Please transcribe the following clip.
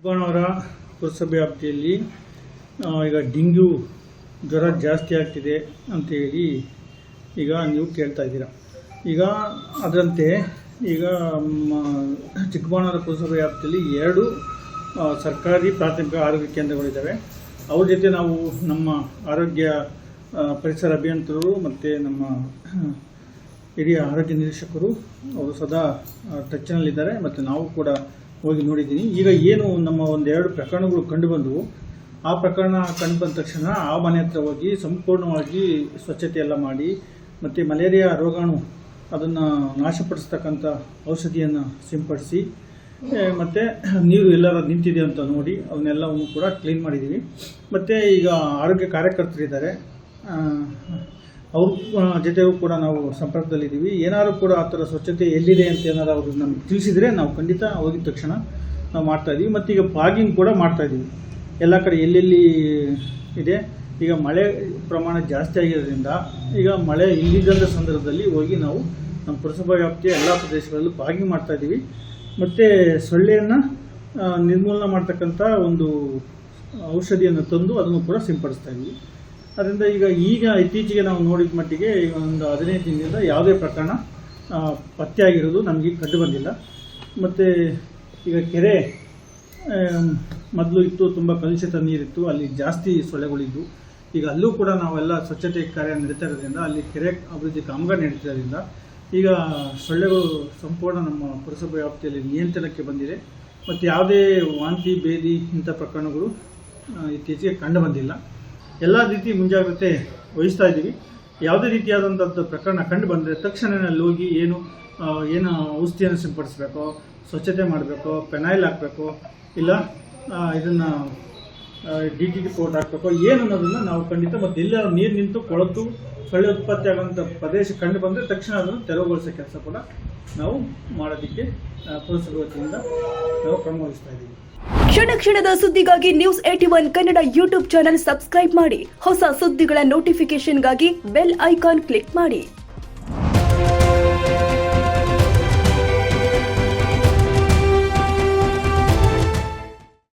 ಚಿಕ್ಕಬಳ್ಳಾಪುರ ಪುರಸಭೆ ವ್ಯಾಪ್ತಿಯಲ್ಲಿ ಈಗ ಡೆಂಗ್ಯೂ ಜ್ವರ ಜಾಸ್ತಿ ಆಗ್ತಿದೆ ಅಂತೇಳಿ ಈಗ ನೀವು ಕೇಳ್ತಾ ಇದ್ದೀರಾ. ಈಗ ಅದರಂತೆ ಈಗ ಚಿಕ್ಕಬಳ್ಳಾಪುರ ಪುರಸಭೆ ವ್ಯಾಪ್ತಿಯಲ್ಲಿ ಎರಡು ಸರ್ಕಾರಿ ಪ್ರಾಥಮಿಕ ಆರೋಗ್ಯ ಕೇಂದ್ರಗಳಿದ್ದಾವೆ ಅವ್ರ ಜೊತೆ ನಾವು ನಮ್ಮ ಆರೋಗ್ಯ ಪರಿಸರ ಅಭಿಯಂತರರು ಮತ್ತು ನಮ್ಮ ಹಿರಿಯ ಆರೋಗ್ಯ ನಿರೀಕ್ಷಕರು ಅವರು ಸದಾ ಟಚ್ನಲ್ಲಿದ್ದಾರೆ ಮತ್ತು ನಾವು ಕೂಡ ಹೋಗಿ ನೋಡಿದ್ದೀನಿ. ಈಗ ಏನು ನಮ್ಮ ಒಂದೆರಡು ಪ್ರಕರಣಗಳು ಕಂಡುಬಂದವು ಆ ಪ್ರಕರಣ ಕಂಡು ಬಂದ ತಕ್ಷಣ ಆ ಮನೆ ಹತ್ರ ಹೋಗಿ ಸಂಪೂರ್ಣವಾಗಿ ಸ್ವಚ್ಛತೆ ಎಲ್ಲ ಮಾಡಿ, ಮತ್ತು ಮಲೇರಿಯಾ ರೋಗಾಣು ಅದನ್ನು ನಾಶಪಡಿಸ್ತಕ್ಕಂಥ ಔಷಧಿಯನ್ನು ಸಿಂಪಡಿಸಿ ಮತ್ತು ನೀರು ಎಲ್ಲರ ನಿಂತಿದೆ ಅಂತ ನೋಡಿ ಅವನ್ನೆಲ್ಲವನ್ನು ಕೂಡ ಕ್ಲೀನ್ ಮಾಡಿದ್ದೀವಿ. ಮತ್ತು ಈಗ ಆರೋಗ್ಯ ಕಾರ್ಯಕರ್ತರಿದ್ದಾರೆ. ಅವ್ರ ಜೊತೆಗೂ ಕೂಡ ನಾವು ಸಂಪರ್ಕದಲ್ಲಿದ್ದೀವಿ. ಏನಾದರೂ ಕೂಡ ಆ ಥರ ಸ್ವಚ್ಛತೆ ಎಲ್ಲಿದೆ ಅಂತ ಏನಾದ್ರು ಅವರು ನಮ್ಗೆ ತಿಳಿಸಿದರೆ ನಾವು ಖಂಡಿತ ಹೋಗಿದ ತಕ್ಷಣ ನಾವು ಮಾಡ್ತಾ ಇದ್ದೀವಿ. ಮತ್ತು ಈಗ ಪಾಗಿಂಗ್ ಕೂಡ ಮಾಡ್ತಾ ಇದ್ದೀವಿ. ಎಲ್ಲ ಕಡೆ ಎಲ್ಲೆಲ್ಲಿ ಇದೆ, ಈಗ ಮಳೆ ಪ್ರಮಾಣ ಜಾಸ್ತಿ ಆಗಿರೋದ್ರಿಂದ ಈಗ ಮಳೆ ಇಲ್ಲಿದ್ದಂಥ ಸಂದರ್ಭದಲ್ಲಿ ಹೋಗಿ ನಾವು ನಮ್ಮ ಪುರಸಭಾ ವ್ಯಾಪ್ತಿಯ ಎಲ್ಲ ಪ್ರದೇಶಗಳಲ್ಲೂ ಪಾಗಿಂಗ್ ಮಾಡ್ತಾ ಇದ್ದೀವಿ. ಮತ್ತು ಸೊಳ್ಳೆಯನ್ನು ನಿರ್ಮೂಲನೆ ಮಾಡ್ತಕ್ಕಂಥ ಒಂದು ಔಷಧಿಯನ್ನು ತಂದು ಅದನ್ನು ಕೂಡ ಸಿಂಪಡಿಸ್ತಾ ಇದ್ದೀವಿ. ಅದರಿಂದ ಈಗ ಈಗ ಇತ್ತೀಚೆಗೆ ನಾವು ನೋಡಿದ ಮಟ್ಟಿಗೆ ಒಂದು ಹದಿನೈದು ದಿನದಿಂದ ಯಾವುದೇ ಪ್ರಕರಣ ಪತ್ತೆ ಆಗಿರೋದು ನಮಗೆ ಕಂಡು ಬಂದಿಲ್ಲ. ಮತ್ತು ಈಗ ಕೆರೆ ಮೊದಲು ಇತ್ತು, ತುಂಬ ಕಲುಷಿತ ನೀರಿತ್ತು, ಅಲ್ಲಿ ಜಾಸ್ತಿ ಸೊಳ್ಳೆಗಳಿದ್ದು ಈಗ ಅಲ್ಲೂ ಕೂಡ ನಾವೆಲ್ಲ ಸ್ವಚ್ಛತೆ ಕಾರ್ಯ ನಡೀತಾ ಇರೋದ್ರಿಂದ, ಅಲ್ಲಿ ಕೆರೆ ಅಭಿವೃದ್ಧಿ ಕಾಮಗಾರಿ ನಡೀತಿರೋದ್ರಿಂದ, ಈಗ ಸೊಳ್ಳೆಗಳು ಸಂಪೂರ್ಣ ನಮ್ಮ ಪುರಸಭೆ ವ್ಯಾಪ್ತಿಯಲ್ಲಿ ನಿಯಂತ್ರಣಕ್ಕೆ ಬಂದಿದೆ. ಮತ್ತು ಯಾವುದೇ ವಾಂತಿ, ಭೇದಿ ಇಂಥ ಪ್ರಕರಣಗಳು ಇತ್ತೀಚೆಗೆ ಕಂಡು ಬಂದಿಲ್ಲ. ಎಲ್ಲ ರೀತಿ ಮುಂಜಾಗ್ರತೆ ವಹಿಸ್ತಾ ಇದ್ದೀವಿ. ಯಾವುದೇ ರೀತಿಯಾದಂಥದ್ದು ಪ್ರಕರಣ ಕಂಡು ಬಂದರೆ ತಕ್ಷಣ ಅಲ್ಲಿ ಹೋಗಿ ಏನು ಏನು ಔಷಧಿಯನ್ನು ಸಿಂಪಡಿಸಬೇಕು, ಸ್ವಚ್ಛತೆ ಮಾಡಬೇಕು, ಪೆನಾಯಿಲ್ ಹಾಕಬೇಕು, ಇಲ್ಲ ಇದನ್ನು ಡಿ ಟಿ ಟಿ ಪೌಡರ್ ಹಾಕಬೇಕು ಏನು ಅನ್ನೋದನ್ನ ನಾವು ಖಂಡಿತ ಮತ್ತು ಎಲ್ಲ ನೀರು ನಿಂತು ಕೊಳತು ಸೊಳ್ಳೆ ಉತ್ಪತ್ತಿ ಆಗುವಂಥ ಪ್ರದೇಶ ಕಂಡು ಬಂದರೆ ತಕ್ಷಣ ಅದನ್ನು ತೆರವುಗೊಳಿಸೋ ಕೆಲಸ ಕೂಡ ನಾವು ಮಾಡೋದಕ್ಕೆ ಪುರಸಭೆಯಿಂದ ನಾವು ಕ್ರಮ ವಹಿಸ್ತಾ ಇದ್ದೀವಿ. ಕ್ಷಣ ಕ್ಷಣದ ಸುದ್ದಿಗಾಗಿ news eighty one Kannada YouTube channel subscribe ಮಾಡಿ. ಹೊಸ ಸುದ್ದಿಗಳ ನೋಟಿಫಿಕೇಶನ್ಗಾಗಿ ಬೆಲ್ ಐಕಾನ್ ಕ್ಲಿಕ್ ಮಾಡಿ.